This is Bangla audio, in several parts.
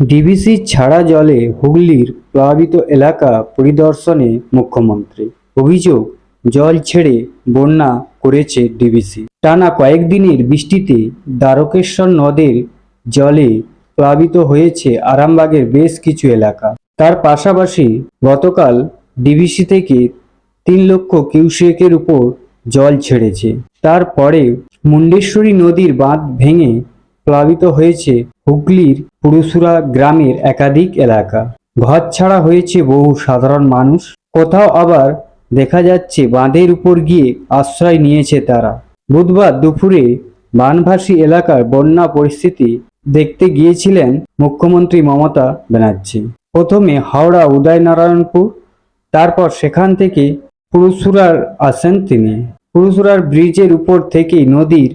ডিবিসি ছাড়া জলে হুগলির প্লাবিত এলাকা পরিদর্শনে মুখ্যমন্ত্রী। অভিযোগ, জল ছেড়ে বন্যা করেছে ডিবিসি। টানা কয়েকদিনের বৃষ্টিতে দ্বারকেশ্বর নদের জলে প্লাবিত হয়েছে আরামবাগের বেশ কিছু এলাকা। তার পাশাপাশি গতকাল ডিবিসি থেকে তিন লক্ষ কিউসেকের উপর জল ছেড়েছে। তারপরে মুন্ডেশ্বরী নদীর বাঁধ ভেঙে প্লাবিত হয়েছে হুগলির পুরুসুরা গ্রামের একাধিক এলাকা। ঘর ছাড়া হয়েছে বহু সাধারণ মানুষ। কোথাও আবার দেখা যাচ্ছে বাঁধের উপর গিয়ে আশ্রয় নিয়েছে তারা। বুধবার দুপুরে বানভাসী এলাকার বন্যা পরিস্থিতি দেখতে গিয়েছিলেন মুখ্যমন্ত্রী মমতা ব্যানার্জি। প্রথমে হাওড়া, উদয়নারায়ণপুর, তারপর সেখান থেকে পুরুসুরার আসেন তিনি। পুরুসুরার ব্রিজের উপর থেকেই নদীর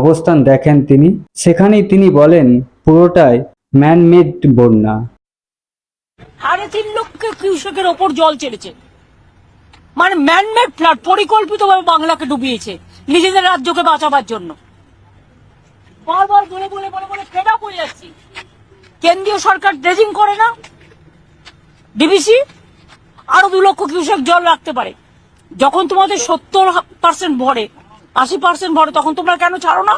অবস্থান দেখেন তিনি। সেখানেই তিনি বলেন, পুরোটাই ম্যানমেড বন্যা। সাড়ে তিন লক্ষ কিউসেকের ওপর জল ছেড়েছে মানে ম্যানমেড ফ্লাড পরিকল্পিতভাবে বাংলাকে ডুবিয়েছে, নিজেদের রাজ্যকে বাঁচাবার জন্য। বারবার বলে বলে বলে বলে যাচ্ছি। কেন্দ্রীয় সরকার ড্রেজিং করে না? ডিবিসি আরও দু লক্ষ কৃষক জল রাখতে পারে। যখন তোমাদের সত্তর পার্সেন্ট ভরে আশি পার্সেন্ট ভরে তখন তোমরা কেন ছাড়ো না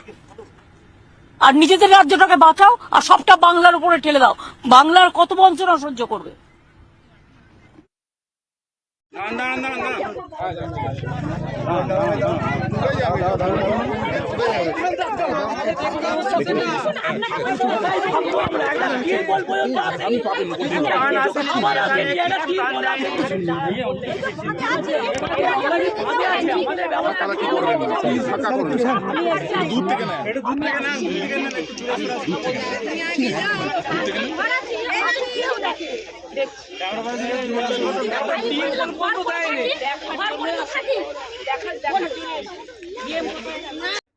আর নিজেদের রাজ্যটাকে বাঁচাও আর সবটা বাংলার উপরে ঠেলে দাও বাংলার কত বঞ্চনা সহ্য করবে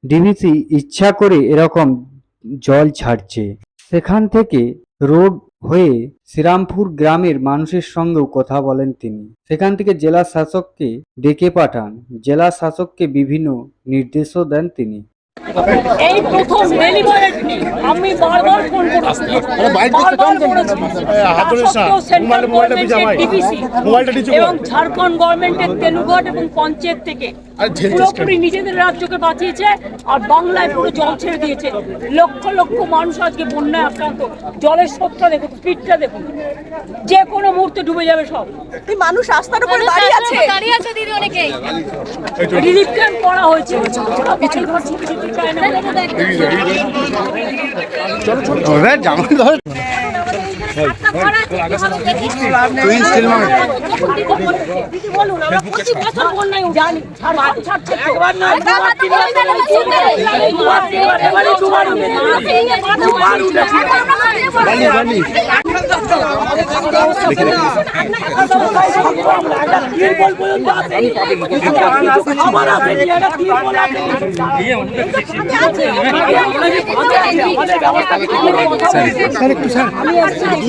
ডিবিসি ইচ্ছা করে এরকম জল ছাড়ছে। সেখান থেকে রোড হয়ে শ্রীরামপুর গ্রামের মানুষের সঙ্গেও কথা বলেন তিনি। সেখান থেকে জেলা শাসককে ডেকে পাঠান। জেলা শাসককে বিভিন্ন নির্দেশও দেন তিনি। এই প্রথম ডেলিভারেড আমি বারবার ফোন করেছি। ভাই। গভর্নমেন্টের ডিবিসি এবং ঝাড়খণ্ড গভর্নমেন্টের তেলুগট এবং পঞ্চায়েত থেকে। পুরোপুরি নিজেদের রাজ্যকে বাঁচিয়েছে আর বাংলায় পুরো জল ছেড়ে দিয়েছে। লক্ষ লক্ষ মানুষ আজকে বন্যায় আক্রান্ত। জলের স্রোতটা দেখুন স্পিডটা দেখুন। যে কোনো মুহূর্তে ডুবে যাবে সব। এই মানুষ রাস্তার উপর দাঁড়িয়ে আছে দাঁড়িয়ে আছে দিদি অনেকেই রিলিফ ক্যাম্প করা হয়েছে। ওরা বাড়ি আমরা আসেনি, একটা তিরপল আসেনি। আমাদের ব্যবস্থা কি